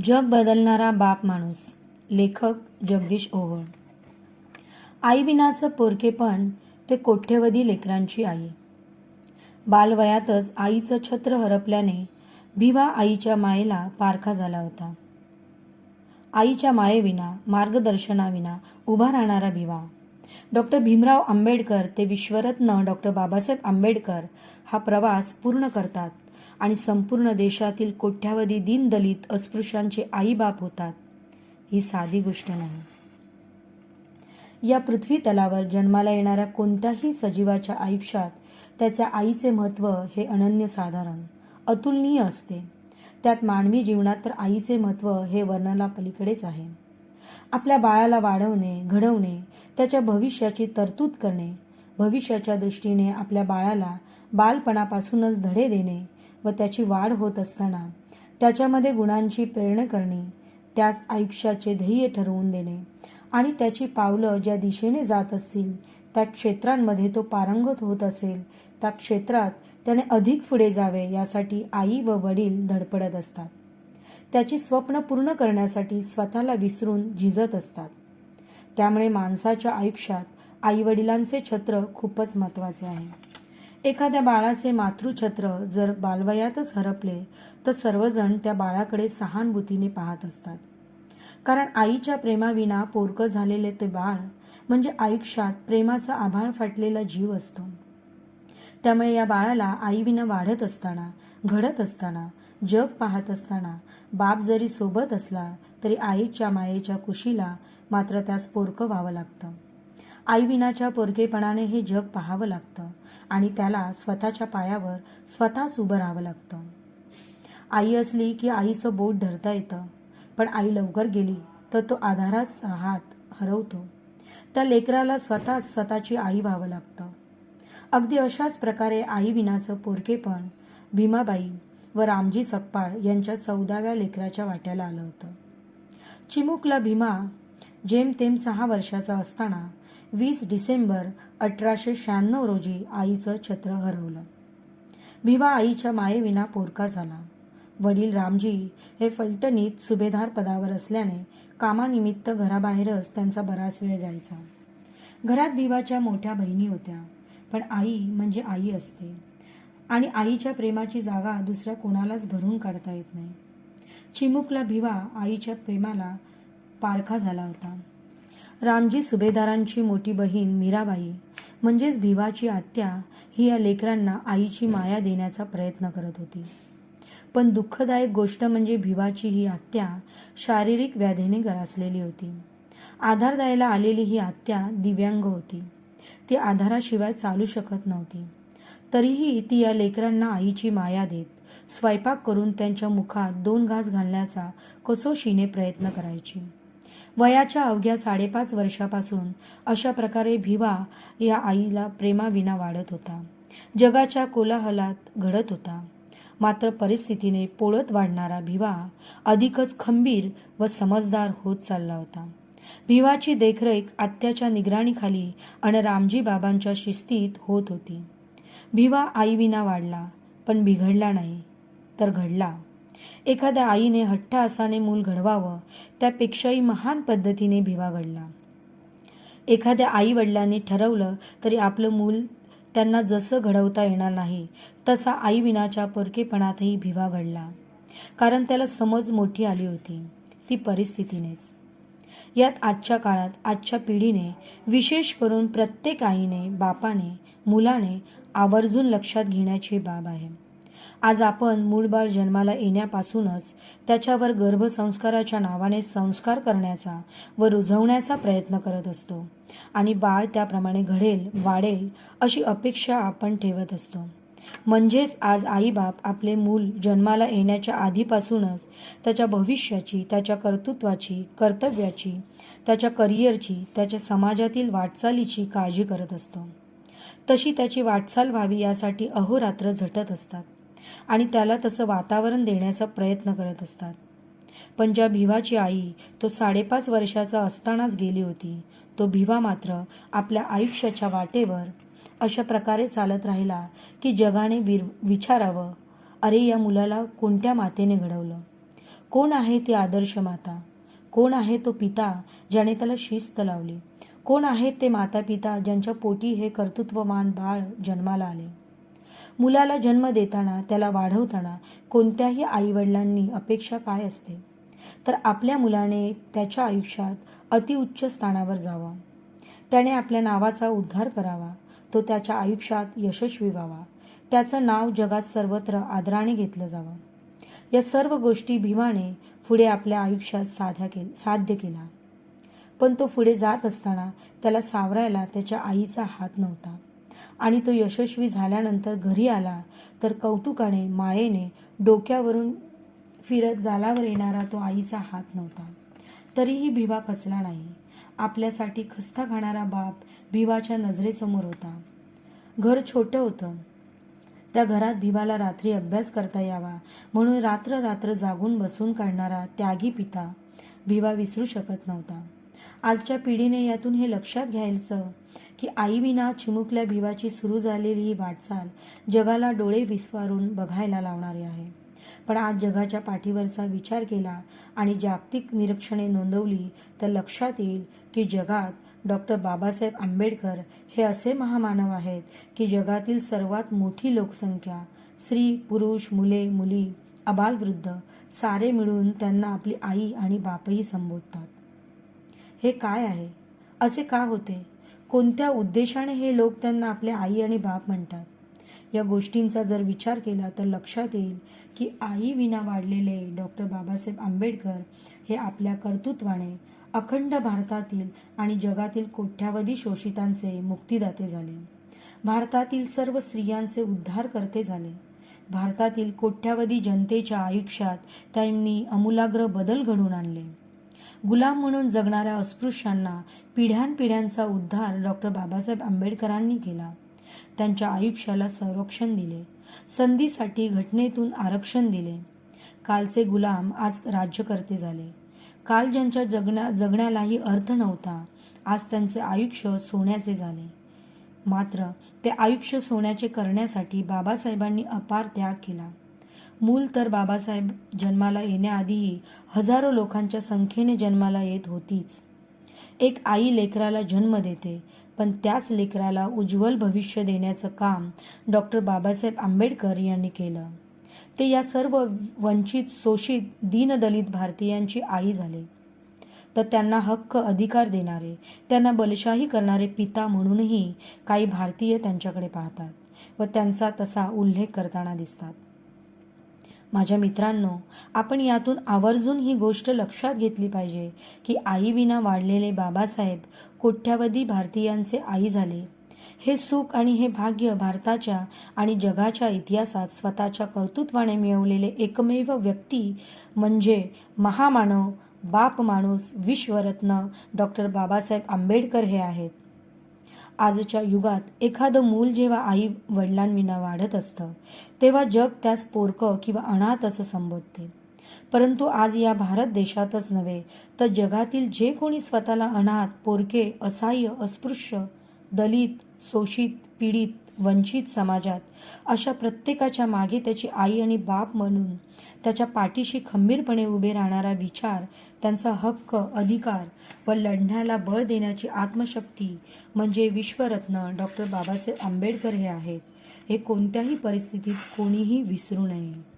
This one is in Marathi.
जग बदलणारा बाप माणूस. लेखक जगदीश ओहोळ. आईविनाचं पोरकेपण ते कोठ्यवधी लेकरांची आई. बालवयातच आईचं छत्र हरपल्याने भिवा आईच्या मायेला पारखा झाला होता. आईच्या मायेविना मार्गदर्शनाविना उभा राहणारा भिवा. डॉक्टर भीमराव आंबेडकर ते विश्वरत्न डॉक्टर बाबासाहेब आंबेडकर हा प्रवास पूर्ण करतात. आणि संपूर्ण देशातील कोट्यावधी दीनदलित अस्पृश्यांचे आईबाप होतात. ही साधी गोष्ट नाही. या पृथ्वी तलावर जन्माला येणाऱ्या कोणत्याही सजीवाच्या आयुष्यात त्याच्या आईचे महत्त्व हे अनन्यसाधारण अतुलनीय असते. त्यात मानवी जीवनात तर आईचे महत्त्व हे वर्णाला पलीकडेच आहे. आपल्या बाळाला वाढवणे घडवणे त्याच्या भविष्याची तरतूद करणे भविष्याच्या दृष्टीने आपल्या बाळाला बालपणापासूनच धडे देणे व त्याची वाढ होत असताना त्याच्यामध्ये गुणांची प्रेरणा करणे त्यास आयुष्याचे ध्येय ठरवून देणे आणि त्याची पावलं ज्या दिशेने जात असतील त्या क्षेत्रांमध्ये तो पारंगत होत असेल त्या क्षेत्रात त्याने अधिक पुढे जावे यासाठी आई व वडील धडपडत असतात. त्याची स्वप्न पूर्ण करण्यासाठी स्वतःला विसरून झिजत असतात. त्यामुळे माणसाच्या आयुष्यात आईवडिलांचे छत्र खूपच महत्त्वाचे आहे. एखाद्या बाळाचे मातृछत्र जर बालवयातच हरपले तर सर्वजण त्या बाळाकडे सहानुभूतीने पाहत असतात. कारण आईच्या प्रेमाविना पोरकं झालेले ते बाळ म्हणजे आयुष्यात प्रेमाचा आभाळ फाटलेला जीव असतो. त्यामुळे या बाळाला आईविना वाढत असताना घडत असताना जग पाहत असताना बाप जरी सोबत असला तरी आईच्या मायेच्या कुशीला मात्र त्यास पोरकं व्हावं लागतं. आईविनाच्या पोरकेपणाने हे जग पाहावं लागतं आणि त्याला स्वतःच्या पायावर स्वतःच उभं राहावं लागतं. आई असली की आईचं बोट धरता येतं पण आई लवकर गेली तर तो आधाराच हात हरवतो. त्या लेकराला स्वतःच स्वतःची आई व्हावं लागतं. अगदी अशाच प्रकारे आई विनाचं पोरकेपण भीमाबाई व रामजी सकपाळ यांच्या चौदाव्या लेकराच्या वाट्याला आलं होतं. चिमुकला भीमा जेमतेम सहा वर्षाचा असताना वीस डिसेंबर अठराशे शहाण्णव रोजी आईचं छत्र हरवलं. भिवा आईच्या मायेविना पोरका झाला. वडील रामजी हे फलटणीत सुभेदार पदावर असल्याने कामानिमित्त घराबाहेरच त्यांचा बराच वेळ जायचा. घरात भिवाच्या मोठ्या बहिणी होत्या पण आई म्हणजे आई असते आणि आईच्या प्रेमाची जागा दुसऱ्या कोणालाच भरून काढता येत नाही. चिमुकला भिवा आईच्या प्रेमाला पारखा झाला होता. रामजी सुभेदारांची मोठी बहीण मीराबाई म्हणजेच भिवाची आत्या ही या लेकरांना आईची माया देण्याचा प्रयत्न करत होती. पण दुःखदायक गोष्ट म्हणजे भिवाची ही आत्या शारीरिक व्याधीने गरासलेली होती. आधार द्यायला आलेली ही आत्या दिव्यांग होती. ती आधाराशिवाय चालू शकत नव्हती. तरीही ती या लेकरांना आईची माया देत स्वयंपाक करून त्यांच्या मुखात दोन घास घालण्याचा कसोशीने प्रयत्न करायची. वयाच्या अवघ्या साडेपाच वर्षापासून अशा प्रकारे भिवा या आईला प्रेमाविना वाढत होता. जगाच्या कोलाहलात घडत होता. मात्र परिस्थितीने पोळत वाढणारा भिवा अधिकच खंबीर व समजदार होत चालला होता. भिवाची देखरेख आत्याच्या निगराणीखाली आणि रामजी बाबांच्या शिस्तीत होत होती. भिवा आईविना वाढला पण बिघडला नाही तर घडला. एखाद्या आईने हट्ट असाने मूल घडवावं त्यापेक्षाही महान पद्धतीने भिवा घडला. एखाद्या आई वडिलांनी ठरवलं तरी आपलं मूल त्यांना जसं घडवता येणार नाही तसा आई विनाच्या परकेपणातही भिवा घडला. कारण त्याला समज मोठी आली होती ती परिस्थितीनेच. यात आजच्या काळात आजच्या पिढीने विशेष करून प्रत्येक आईने बापाने मुलाने आवर्जून लक्षात घेण्याची बाब आहे. आज आपण मूळबाळ जन्माला येण्यापासूनच त्याच्यावर गर्भसंस्काराच्या नावाने संस्कार करण्याचा व रुजवण्याचा प्रयत्न करत असतो. आणि बाळ त्याप्रमाणे घडेल वाढेल अशी अपेक्षा आपण ठेवत असतो. म्हणजेच आज आईबाप आपले मूल जन्माला येण्याच्या आधीपासूनच त्याच्या भविष्याची त्याच्या कर्तृत्वाची कर्तव्याची त्याच्या करिअरची त्याच्या समाजातील वाटचालीची काळजी करत असतो. तशी त्याची वाटचाल व्हावी यासाठी अहोरात्र झटत असतात. आणि त्याला तसं वातावरण देण्याचा प्रयत्न करत असतात. पण ज्या भिवाची आई तो साडेपाच वर्षाचा असतानाच गेली होती तो भिवा मात्र आपल्या आयुष्याच्या वाटेवर अशा प्रकारे चालत राहिला की जगाने विर विचारावं अरे या मुलाला कोणत्या मातेने घडवलं? कोण आहे ती आदर्श माता? कोण आहे तो पिता ज्याने त्याला शिस्त लावली? कोण आहेत ते माता पिता ज्यांच्या पोटी हे कर्तृत्वमान बाळ जन्माला आले? मुलाला जन्म देताना त्याला वाढवताना कोणत्याही आईवडिलांनी अपेक्षा काय असते? तर आपल्या मुलाने त्याच्या आयुष्यात अतिउच्च स्थानावर जावा. त्याने आपल्या नावाचा उद्धार करावा. तो त्याच्या आयुष्यात यशस्वी व्हावा. त्याचं नाव जगात सर्वत्र आदराने घेतलं जावं. या सर्व गोष्टी भीमाने पुढे आपल्या आयुष्यात साध्या के साध्य केला. पण तो पुढे जात असताना त्याला सावरायला त्याच्या आईचा हात नव्हता. आणि तो यशस्वी झाल्यानंतर घरी आला तर कौतुकाने मायेने डोक्यावरून फिरत गालावर येणारा तो आईचा हात नव्हता. तरीही भिवा खचला नाही. आपल्यासाठी खस्ता खाणारा बाप भिवाच्या नजरेसमोर होता. घर छोटं होतं. त्या घरात भिवाला रात्री अभ्यास करता यावा म्हणून रात्र रात्र जागून बसून काढणारा त्यागी पिता भिवा विसरू शकत नव्हता. आजच्या पिढीने यातून हे लक्षात घ्यायचं की आईविना चिमुकल्या भिवाची सुरू झालेली ही वाटचाल जगाला डोळे विस्वारून बघायला लावणारी आहे. पण आज जगाच्या पाठीवरचा विचार केला आणि जागतिक निरीक्षणे नोंदवली तर लक्षात येईल की जगात डॉक्टर बाबासाहेब आंबेडकर हे असे महामानव आहेत की जगातील सर्वात मोठी लोकसंख्या स्त्री पुरुष मुले मुली अबालवृद्ध सारे मिळून त्यांना आपली आई आणि बापही संबोधतात. हे काय आहे? असे का होते? कोणत्या उद्देशाने हे लोक त्यांना आपले आई आणि बाप म्हणतात? या गोष्टींचा जर विचार केला तर लक्षात येईल की आई विना वाढलेले डॉक्टर बाबासाहेब आंबेडकर हे आपल्या कर्तृत्वाने अखंड भारतातील आणि जगातील कोट्यावधी शोषितांचे मुक्तिदाते झाले. भारतातील सर्व स्त्रियांचे उद्धार करते झाले. भारतातील कोट्यावधी जनतेच्या आयुष्यात त्यांनी अमूलाग्र बदल घडून आणले. गुलाम म्हणून जगणाऱ्या अस्पृश्यांना पिढ्यानपिढ्यांचा उद्धार डॉक्टर बाबासाहेब आंबेडकरांनी केला. त्यांच्या आयुष्याला संरक्षण दिले. संधीसाठी घटनेतून आरक्षण दिले. कालचे गुलाम आज राज्यकर्ते झाले. काल ज्यांच्या जगण्या जगण्यालाही अर्थ नव्हता आज त्यांचे आयुष्य सोन्याचे झाले. मात्र ते आयुष्य सोन्याचे करण्यासाठी बाबासाहेबांनी अपार त्याग केला. मूल तर बाबासाहेब जन्माला येण्याआधीही हजारो लोकांच्या संख्येने जन्माला येत होतीच. एक आई लेकराला जन्म देते पण त्याच लेकराला उज्ज्वल भविष्य देण्याचं काम डॉक्टर बाबासाहेब आंबेडकर यांनी केलं. ते या सर्व वंचित शोषित दीनदलित भारतीयांची आई झाले. तर त्यांना हक्क अधिकार देणारे त्यांना बलशाही करणारे पिता म्हणूनही काही भारतीय त्यांच्याकडे पाहतात व त्यांचा तसा उल्लेख करताना दिसतात. माझ्या मित्रांनो आपण यातून आवर्जून ही गोष्ट लक्षात घेतली पाहिजे की आईविना वाढलेले बाबासाहेब कोट्यावधी भारतीयांचे आई झाले. हे सुख आणि हे भाग्य भारताच्या आणि जगाच्या इतिहासात स्वतःच्या कर्तृत्वाने मिळवलेले एकमेव व्यक्ती म्हणजे महामानव बाप माणूस विश्वरत्न डॉक्टर बाबासाहेब आंबेडकर हे आहेत. आजच्या युगात एखादं मूल जेव्हा आई वडिलांविना वाढत असतं तेव्हा जग त्यास पोरकं किंवा अनाथ असं संबोधते. परंतु आज या भारत देशातच नव्हे तर जगातील जे कोणी स्वतःला अनाथ पोरके असहाय्य अस्पृश्य दलित शोषित पीडित वंचित समाजात. अशा प्रत्येकाच्या मागे त्याची आई आणि बाप म्हणून त्याच्या पाठीशी खंबीरपणे उभे राहणारा विचार त्यांचा हक्क अधिकार व लढण्याला बळ देण्याची आत्मशक्ती म्हणजे विश्वरत्न डॉक्टर बाबासाहेब आंबेडकर हे आहेत. हे कोणत्याही परिस्थितीत कोणीही विसरू नये.